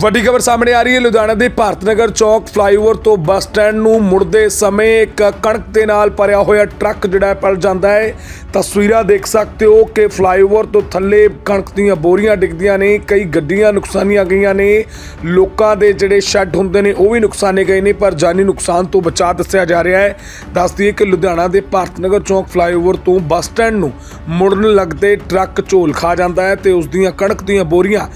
ਵੱਡੀ ਖਬਰ ਸਾਹਮਣੇ ਆ ਰਹੀ ਹੈ। ਲੁਧਿਆਣਾ ਦੇ ਭਾਰਤ ਨਗਰ ਚੌਕ ਫਲਾਈਓਵਰ ਤੋਂ ਬੱਸ ਸਟੈਂਡ ਨੂੰ ਮੁੜਦੇ ਸਮੇਂ ਇੱਕ ਕਣਕ ਦੇ ਨਾਲ ਭਰਿਆ ਹੋਇਆ ਟਰੱਕ ਜਿਹੜਾ ਪਲ ਜਾਂਦਾ ਹੈ। ਤਸਵੀਰਾਂ ਦੇਖ ਸਕਦੇ ਹੋ ਕਿ ਫਲਾਈਓਵਰ ਤੋਂ ਥੱਲੇ ਕਣਕ ਦੀਆਂ ਬੋਰੀਆਂ ਡਿੱਗਦੀਆਂ ਨੇ, ਕਈ ਗੱਡੀਆਂ ਨੁਕਸਾਨੀਆਂ ਗਈਆਂ ਨੇ। ਲੋਕਾਂ ਦੇ ਜਿਹੜੇ ਸ਼ੈੱਡ ਹੁੰਦੇ ਨੇ, ਉਹ ਵੀ ਨੁਕਸਾਨੇ ਗਏ ਨੇ, ਪਰ ਜਾਨੀ ਨੁਕਸਾਨ ਤੋਂ ਬਚਾ ਦੱਸਿਆ ਜਾ ਰਿਹਾ ਹੈ। ਦੱਸ ਦਈਏ ਕਿ ਲੁਧਿਆਣਾ ਦੇ ਭਾਰਤ ਨਗਰ ਚੌਕ ਫਲਾਈਓਵਰ ਤੋਂ ਬੱਸ ਸਟੈਂਡ ਨੂੰ ਮੁੜਨ ਲੱਗਦੇ ਟਰੱਕ ਝੋਲ ਖਾ ਜਾਂਦਾ ਹੈ ਤੇ ਉਸ ਦੀਆਂ ਕਣਕ ਦੀਆਂ ਬੋਰੀਆਂ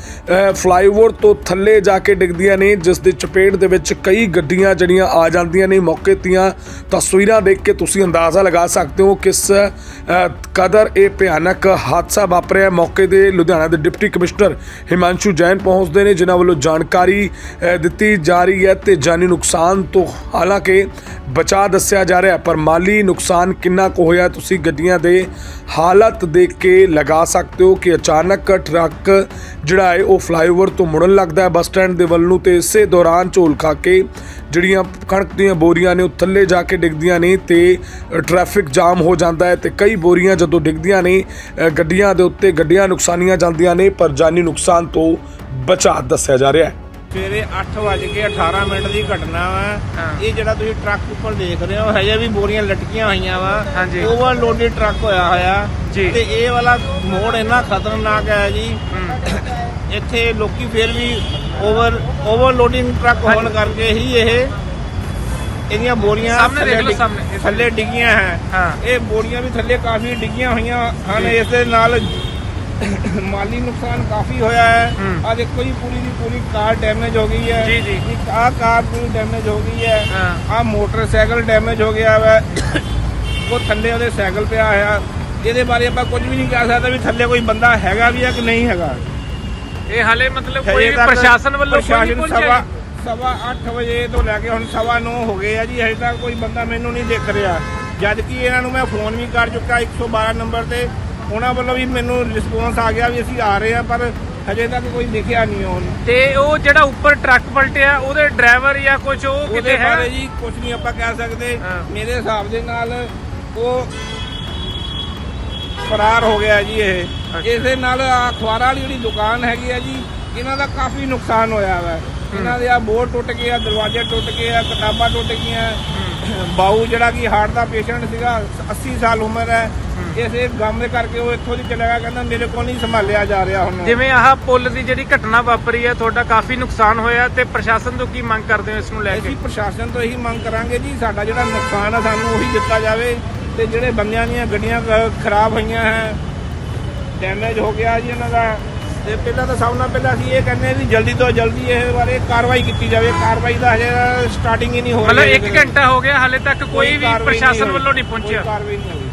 ਫਲਾਈਓਵਰ ਤੋਂ ਥੱਲੇ ਜਾ ਕੇ ਡਿੱਗਦੀਆਂ ਨੇ, ਜਿਸ ਦੀ ਚਪੇਟ ਦੇ ਵਿੱਚ ਕਈ ਗੱਡੀਆਂ ਜਿਹੜੀਆਂ ਆ ਜਾਂਦੀਆਂ ਨੇ ਮੌਕੇ ਦੀਆਂ ਤਸਵੀਰਾਂ ਦੇਖ ਕੇ ਤੁਸੀਂ ਅੰਦਾਜ਼ਾ ਲਗਾ ਸਕਦੇ ਹੋ ਕਿਸ ਕਦਰ ਇਹ ਭਿਆਨਕ ਹਾਦਸਾ ਵਾਪਰਿਆ। ਮੌਕੇ ਦੇ ਲੁਧਿਆਣਾ ਦੇ ਡਿਪਟੀ ਕਮਿਸ਼ਨਰ ਹਿਮਾਂਸ਼ੂ ਜੈਨ ਪਹੁੰਚਦੇ ਨੇ, ਜਿਨ੍ਹਾਂ ਵੱਲੋਂ ਜਾਣਕਾਰੀ ਦਿੱਤੀ ਜਾ ਰਹੀ ਹੈ ਤੇ ਜਾਨੀ ਨੁਕਸਾਨ ਤੋਂ ਹਾਲਾਂਕਿ ਬਚਾ ਦੱਸਿਆ ਜਾ ਰਿਹਾ ਪਰ ਮਾਲੀ ਨੁਕਸਾਨ ਕਿੰਨਾ ਕੁ ਹੋਇਆ ਤੁਸੀਂ ਗੱਡੀਆਂ ਦੇ ਹਾਲਤ ਦੇਖ ਕੇ ਲਗਾ ਸਕਦੇ ਹੋ ਕਿ ਅਚਾਨਕ ਟਰੱਕ ਜਿਹੜਾ ਹੈ ਉਹ ਫਲਾਈਓਵਰ ਤੋਂ ਮੁੜਨ ਲੱਗਦਾ ਬੱਸ ਸਟੈਂਡ ਦੇ ਵੱਲ ਨੂੰ ਤੇ ਇਸੇ ਦੌਰਾਨ ਝੋਲ ਖਾ ਕੇ ਜਿਹੜੀਆਂ ਕਣਕ ਦੀਆਂ ਬੋਰੀਆਂ ਨੇ ਉਹ ਥੱਲੇ ਜਾ ਕੇ ਡਿੱਗਦੀਆਂ ਨੇ ਤੇ ਟ੍ਰੈਫਿਕ ਜਾਮ ਹੋ ਜਾਂਦਾ ਹੈ ਤੇ ਕਈ ਬੋਰੀਆਂ ਜਦੋਂ ਡਿੱਗਦੀਆਂ ਨੇ ਗੱਡੀਆਂ ਦੇ ਉੱਤੇ ਗੱਡੀਆਂ ਨੁਕਸਾਨੀਆਂ ਜਾਂਦੀਆਂ ਨੇ ਪਰ ਜਾਨੀ ਨੁਕਸਾਨ ਤੋਂ ਬਚਾ ਦੱਸਿਆ ਜਾ ਰਿਹਾ ਹੈ। ਸਵੇਰੇ 8:18 ਮਿੰਟ ਦੀ ਘਟਨਾ ਵਾ। ਇਹ ਜਿਹੜਾ ਤੁਸੀਂ ਟਰੱਕ ਉੱਪਰ ਦੇਖ ਰਹੇ ਹੋ ਹਜੇ ਵੀ ਬੋਰੀਆਂ ਲਟਕੀਆਂ ਹੋਈਆਂ ਵਾ। ਹਾਂਜੀ। ਓਵਰਲੋਡਡ ਟਰੱਕ ਹੋਇਆ ਹੋਇਆ। ਤੇ ਇਹ ਵਾਲਾ ਮੋੜ ਇੰਨਾ ਖਤਰਨਾਕ ਹੈ ਜੀ। ਇੱਥੇ ਲੋਕੀ ਫੇਰ ਵੀ ਓਵਰ ਓਵਰਲੋਡਿੰਗ ਟਰੱਕ ਹੋਣ ਕਰਕੇ ਹੀ ਇਹ ਇਹਦੀਆਂ ਬੋਰੀਆਂ ਸਾਹਮਣੇ ਦੇਖ ਥੱਲੇ ਲਓ, ਸਾਹਮਣੇ। ਥੱਲੇ ਡਿੱਗੀਆਂ ਹੈ ਹਾਂ। ਇਹ ਬੋਰੀਆਂ ਵੀ ਥੱਲੇ ਕਾਫੀ ਡਿੱਗੀਆਂ ਹੋਈਆਂ ਹਨ ਇਸ ਦੇ ਨਾਲ ਮਾਲੀ ਨੁਕਸਾਨ ਕਾਫੀ ਹੋਇਆ ਹੈ ਹੂੰ। ਆ ਦੇਖੋ ਜੀ ਪੂਰੀ ਦੀ ਪੂਰੀ ਕਾਰ ਡੈਮੇਜ ਹੋ ਗਈ ਹੈ ਜੀ, ਜੀ। ਆ ਕਾਰ ਪੂਰੀ ਡੈਮੇਜ ਹੋ ਗਈ ਹੈ ਹਾਂ। ਆ ਮੋਟਰਸਾਈਕਲ ਡੈਮੇਜ ਹੋ ਗਿਆ ਵਾ ਉਹ ਥੱਲੇ ਉਹਦੇ ਸਾਈਕਲ ਪਿਆ ਹੋਇਆ ਇਹਦੇ ਬਾਰੇ ਆਪਾਂ ਕੁਝ ਵੀ ਨਹੀਂ ਕਹਿ ਸਕਦੇ ਵੀ ਥੱਲੇ ਕੋਈ ਬੰਦਾ ਹੈਗਾ ਵੀ ਹੈ ਕਿ ਨਹੀਂ ਹੈਗਾ ਇਹ ਹਾਲੇ ਮਤਲਬ ਹਜੇ ਕੋਈ ਤੱਕ ਪ੍ਰਸ਼ਾਸਨ ਵੱਲੋਂ ਕੋਈ ਨਹੀਂ ਪ੍ਰਸ਼ਾਸਨ ਪਹੁੰਚਿਆ ਸਵਾ ਸਵਾ 8 ਵਜੇ ਤੋਂ ਲੈ ਕੇ ਹੁਣ ਸਵਾ 9 ਹੋ ਗਏ ਆ ਜੀ ਹਜੇ ਤੱਕ ਕੋਈ ਬੰਦਾ ਮੈਨੂੰ ਨਹੀਂ ਦਿਖ ਰਿਹਾ। ਜਦ ਕਿ ਇਹਨਾਂ ਨੂੰ ਮੈਂ ਫੋਨ ਵੀ ਕਰ ਚੁੱਕਾ 112 ਨੰਬਰ ਤੇ। ਉਹਨਾਂ ਵੱਲੋਂ ਵੀ ਮੈਨੂੰ ਰਿਸਪੌਂਸ ਆ ਗਿਆ ਵੀ ਅਸੀਂ ਆ ਰਹੇ ਆ ਪਰ ਹਜੇ ਤੱਕ ਕੋਈ ਦਿਖਿਆ ਨਹੀਂ ਉਹਨੂੰ। ਤੇ ਉਹ ਜਿਹੜਾ ਉੱਪਰ ਟਰੱਕ ਪਲਟਿਆ ਉਹਦੇ ਡਰਾਈਵਰ ਜਾਂ ਕੁਝ ਉਹ ਉਹਦੇ ਕਿਤੇ ਹੈ? ਬਾਰੇ ਜੀ ਕੁਝ ਨਹੀਂ ਆਪਾਂ ਕਹਿ ਸਕਦੇ। ਹਾਂ। ਮੇਰੇ ਹਿਸਾਬ ਦੇ ਨਾਲ ਉਹ ਫਰਾਰ ਹੋ ਗਿਆ ਜੀ ਇਹ। ਇਸੇ ਨਾਲ ਅਖਬਾਰਾਂ ਵਾਲੀ ਜਿਹੜੀ ਦੁਕਾਨ ਹੈਗੀ ਆ ਜੀ ਇਹਨਾਂ ਦਾ ਕਾਫੀ ਨੁਕਸਾਨ ਹੋਇਆ ਵਾ। ਇਹਨਾਂ ਦੇ ਆ ਬੋਰਡ ਟੁੱਟ ਗਏ ਆ ਦਰਵਾਜ਼ੇ ਟੁੱਟ ਗਏ ਆ ਕਿਤਾਬਾਂ ਟੁੱਟ ਗਈਆਂ। ਬਾਊ ਜਿਹੜਾ ਕਿ ਹਾਰਟ ਦਾ ਪੇਸ਼ੈਂਟ ਸੀਗਾ 80 ਸਾਲ ਉਮਰ ਹੈ। ਇਸੇ ਗਮ ਦੇ ਕਰਕੇ ਉਹ ਇੱਥੋਂ ਦੀ ਚਲਾ ਗਿਆ ਕਹਿੰਦਾ ਮੇਰੇ ਕੋਲ ਨਹੀਂ ਸੰਭਾਲਿਆ ਜਾ ਰਿਹਾ ਹੁਣ। ਜਿਵੇਂ ਆਹ ਪੁਲ ਦੀ ਜਿਹੜੀ ਘਟਨਾ ਵਾਪਰੀ ਹੈ ਤੁਹਾਡਾ ਕਾਫੀ ਨੁਕਸਾਨ ਹੋਇਆ ਤੇ ਪ੍ਰਸ਼ਾਸਨ ਤੋਂ ਕੀ ਮੰਗ ਕਰਦੇ ਹੋ ਇਸ ਨੂੰ ਲੈ ਕੇ? ਅਸੀਂ ਪ੍ਰਸ਼ਾਸਨ ਤੋਂ ਇਹੀ ਮੰਗ ਕਰਾਂਗੇ ਜੀ ਸਾਡਾ ਜਿਹੜਾ ਨੁਕਸਾਨ ਆ ਸਾਨੂੰ ਉਹੀ ਦਿੱਤਾ ਜਾਵੇ। ਤੇ ਜਿਹੜੇ ਬੰਦਿਆਂ ਦੀਆਂ ਗੱਡੀਆਂ ਖਰਾਬ ਹੋਈਆਂ ਹੈ ਡੈਮੇਜ ਹੋ ਗਿਆ ਜੀ ਇਹਨਾਂ ਦਾ। ਤੇ ਪਹਿਲਾਂ ਤਾਂ ਸਭ ਨਾਲ ਪਹਿਲਾਂ ਅਸੀਂ ਇਹ ਕਹਿੰਦੇ ਵੀ ਜਲਦੀ ਤੋਂ ਜਲਦੀ ਇਹ ਬਾਰੇ ਕਾਰਵਾਈ ਕੀਤੀ ਜਾਵੇ। ਕਾਰਵਾਈ ਦਾ ਹਜੇ ਸਟਾਰਟਿੰਗ ਹੀ ਨਹੀਂ ਹੋ ਰਹੀ ਮਤਲਬ ਹੈ 1 ਘੰਟਾ ਹੋ ਗਿਆ ਹਾਲੇ ਤੱਕ ਕੋਈ ਵੀ ਪ੍ਰਸ਼ਾਸਨ। ਵੱਲੋਂ ਨਹੀਂ ਪਹੁੰਚਿਆ। ਕਾਰਵਾਈ ਨਹੀਂ ਹੋਈ।